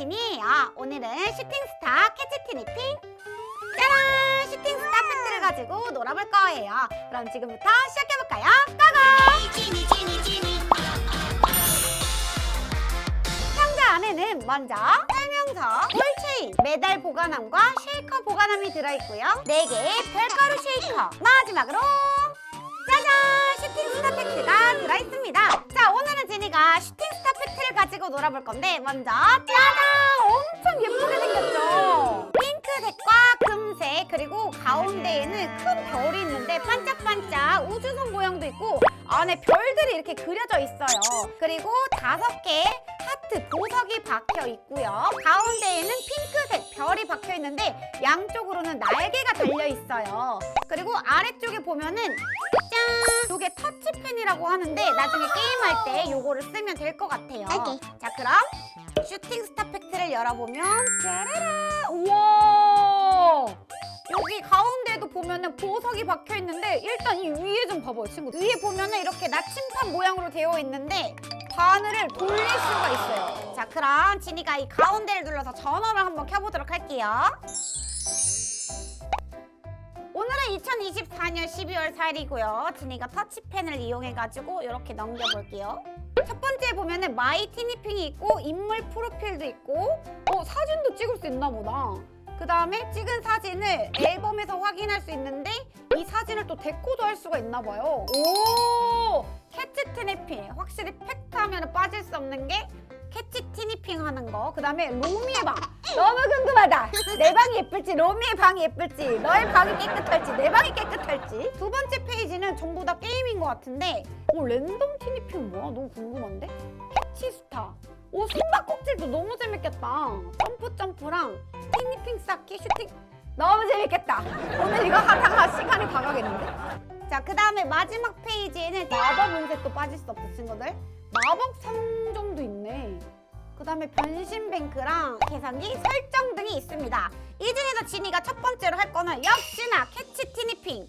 진이에요. 오늘은 슈팅스타 캐치티 니핑 짜란! 슈팅스타 팩트를 가지고 놀아볼 거예요. 그럼 지금부터 시작해볼까요? 고고! 상자 안에는 먼저 설명서, 볼체인, 메달 보관함과 쉐이커 보관함이 들어있고요. 4개의 별가루 쉐이커, 마지막으로 짜잔! 슈팅스타 팩트가 들어있습니다. 자, 오늘은 제니가 팩트를 가지고 놀아볼 건데 먼저 짜잔! 엄청 예쁘게 생겼죠? 핑크색과 금색 그리고 가운데에는 큰 별이 있는데 반짝반짝 우주선 모양도 있고 안에 별들이 이렇게 그려져 있어요. 그리고 다섯 개 하트 보석이 박혀 있고요. 가운데에는 핑크색 별이 박혀 있는데 양쪽으로는 날개가 달려 있어요. 그리고 아래쪽에 보면은 짠! 이게 터치펜이라고 하는데 나중에 게임할 때 요거를 쓰면 될 것 같아요. 오케이. 자, 그럼 슈팅 스타 팩트를 열어보면 짜라라! 우와! 여기 가운데도 보면은 보석이 박혀 있는데 일단 이 위에 좀 봐봐요, 친구. 위에 보면은 이렇게 나침판 모양으로 되어 있는데 바늘을 돌릴 수가 있어요. 자, 그럼 진이가 이 가운데를 눌러서 전원을 한번 켜보도록 할게요. 오늘은 2024년 12월 4일이고요. 진이가 터치펜을 이용해가지고 이렇게 넘겨볼게요. 첫 번째 보면은 마이 티니핑이 있고 인물 프로필도 있고 어 사진도 찍을 수 있나 보다. 그 다음에 찍은 사진을 앨범에서 확인할 수 있는데 이 사진을 또 데코도 할 수가 있나 봐요. 오! 캐치 티니핑. 확실히 팩트 하면 빠질 수 없는 게 캐치 티니핑 하는 거. 그 다음에 로미의 방. 너무 궁금하다. 내 방이 예쁠지 로미의 방이 예쁠지 너의 방이 깨끗할지 내 방이 깨끗할지. 두 번째 페이지는 전부 다 게임인 것 같은데 오 랜덤 티니핑 뭐야? 너무 궁금한데? 캐치 스타. 오 숨바꼭질도 너무 재밌겠다. 점프 점프랑 티니핑 쌓기 슈팅 너무 재밌겠다. 오늘 이거 하다가 시간이 다 가겠는데? 자, 그 다음에 마지막 페이지에는 마법 운색도 빠질 수 없어, 친구들. 마법 상점도 있네. 그 다음에 변신 뱅크랑 계산기 설정 등이 있습니다. 이 중에서 진이가 첫 번째로 할 거는 역시나 캐치 티니핑.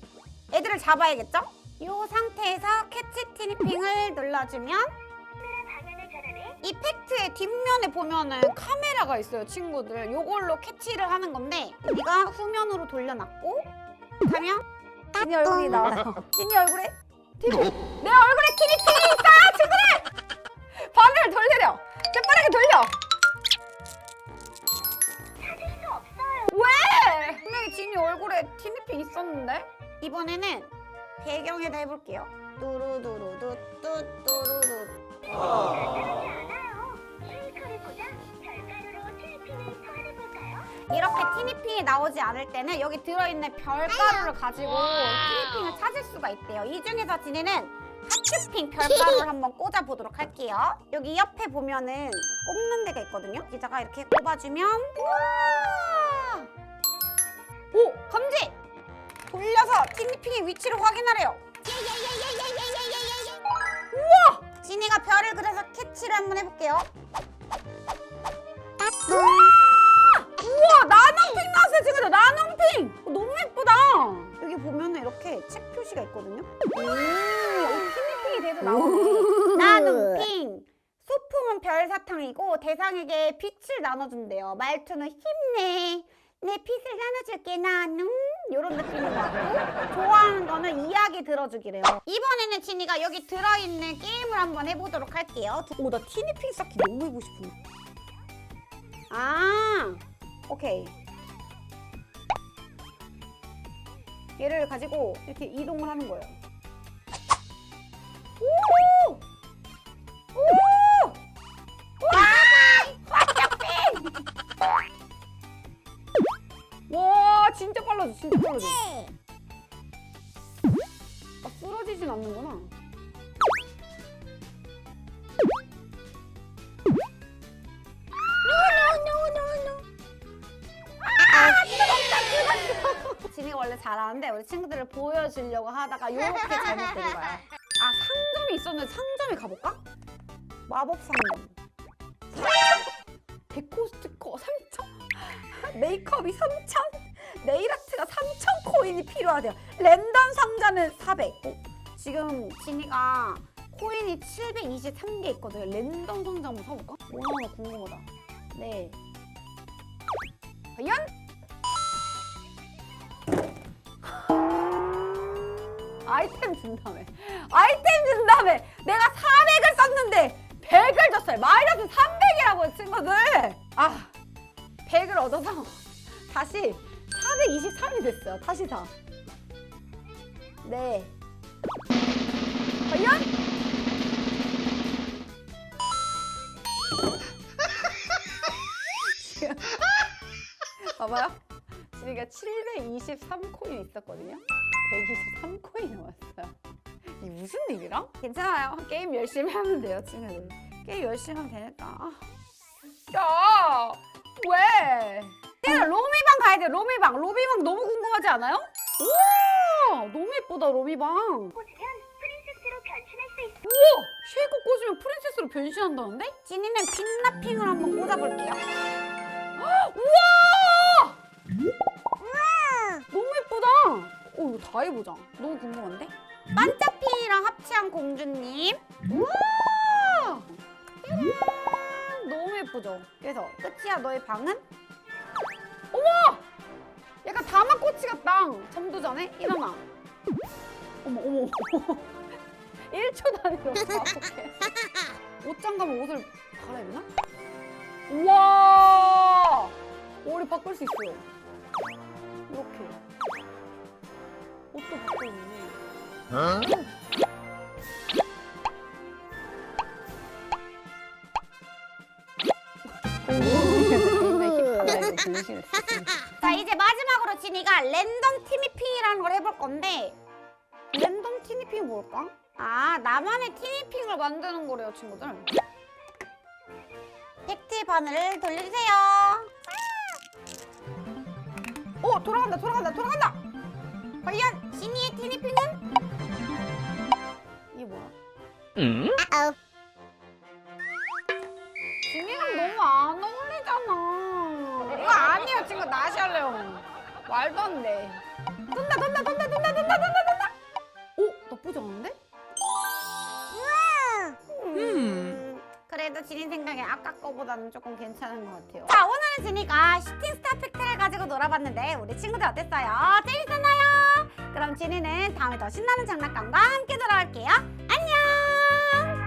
애들을 잡아야겠죠? 이 상태에서 캐치 티니핑을 눌러주면 이 팩트의 뒷면에 보면은 카메라가 있어요, 친구들. 요걸로 캐치를 하는 건데 우리가 후면으로 돌려놨고 하면 진이 얼굴이 나와요. 진이 얼굴에 티니 내 얼굴에 티니핑이 있어요, 친구들! 바늘을 돌려려. 재빠르게 돌려. 왜? 분명히 진이 얼굴에 티니핑 있었는데 이번에는 배경에다 해볼게요. 뚜루두루두 뚜뚜 티니핑이 나오지 않을 때는 여기 들어있는 별가루를 가지고 티니핑을 찾을 수가 있대요. 이 중에서 진이는 하트핑 별가루를 한번 꽂아보도록 할게요. 여기 옆에 보면은 꼽는 데가 있거든요. 기자가 이렇게 꼽아주면 우와! 오! 감지! 돌려서 티니핑의 위치를 확인하래요. 우와! 진이가 별을 그려서 캐치를 한번 해볼게요. 우와! 친구들! 나눔핑! 어, 너무 예쁘다! 여기 보면 이렇게 책 표시가 있거든요. 오! 여기 티니핑이 돼서 나오네. 나눔핑! 소품은 별사탕이고 대상에게 빛을 나눠준대요. 말투는 힘내. 내 빛을 나눠줄게 나눔 이런 느낌인 것 같고 좋아하는 거는 이야기 들어주기래요 이번에는 진이가 여기 들어있는 게임을 한번 해보도록 할게요 오 나 티니핑 쌓기 너무 해보고 싶은데 아 오케이 얘를 가지고 이렇게 이동을 하는 거예요. 진짜 빨라져 진짜 빨라져 우리 친구들을 보여주려고 하다가 이렇게 잘못 된 거야 아 상점이 있었는데 상점에 가볼까? 마법 상점 데코 스티커 3천 메이크업이 3천 네일 아트가 3천 코인이 필요하대요 랜덤 상자는 400 어, 지금 진이가 코인이 723개 있거든요 랜덤 상자 한번 사볼까? 얼마나 궁금하다 네. 과연? 아이템 준다며. 아이템 준다며. 내가 400을 썼는데 100을 줬어요. 마이너스 300이라고요, 친구들. 아, 100을 얻어서 다시 423이 됐어요. 다시 다. 네. 과연? 봐봐요. 지금가 723코인 있었거든요. 123코인 나왔어요. 이 무슨 일이랑? 괜찮아요. 게임 열심히 하면 돼요, 친구들. 게임 열심히 하면 되니까. 아. 야, 왜? 얘는 로미방 가야 돼. 로미방. 로미방 너무 궁금하지 않아요? 우와, 너무 예쁘다 로미방. 꽂으면 프린세스로 변신할 수 있어. 우와! 쉐이크 꽂으면 프린세스로 변신한다는데? 지니는 핀라핑을 한번 꽂아볼게요. 헉, 우와! 이거 다 해보자. 너무 궁금한데? 반짝핑이랑 합체한 공주님. 우와! 짜란! 너무 예쁘죠? 그래서 끝이야 너의 방은? 어머! 약간 다마꼬치 같다. 잠도 전에 일어나. 어머 어머. 1초 단위로 바꾸게. 옷장 가면 옷을 갈아입나? 우와! 머리 바꿀 수 있어요. 이렇게. 옷도 바꿔 있네. 자 이제 마지막으로 진이가 랜덤 티니핑이라는 걸 해볼 건데 랜덤 티니핑이 뭘까? 아 나만의 티니핑을 만드는 거래요 친구들. 팩트 바늘을 돌려주세요. 오 돌아간다 돌아간다 돌아간다! 과연 진이의 티니핑은? 이게 뭐야? 진이랑 너무 안 어울리잖아 이거 아니에요 친구 다시 할래요 말도 안 돼 돈다 돈다 돈다 돈다 돈다 돈다 돈다 오 나쁘지 않은데? 음. 그래도 진이 생각에 아까 거보다는 조금 괜찮은 것 같아요. 자, 오늘은 진이가 슈팅 스타 팩트를 가지고 놀아봤는데 우리 친구들 어땠어요? 재밌었나요? 그럼 진이는 다음에 더 신나는 장난감과 함께 돌아올게요. 안녕!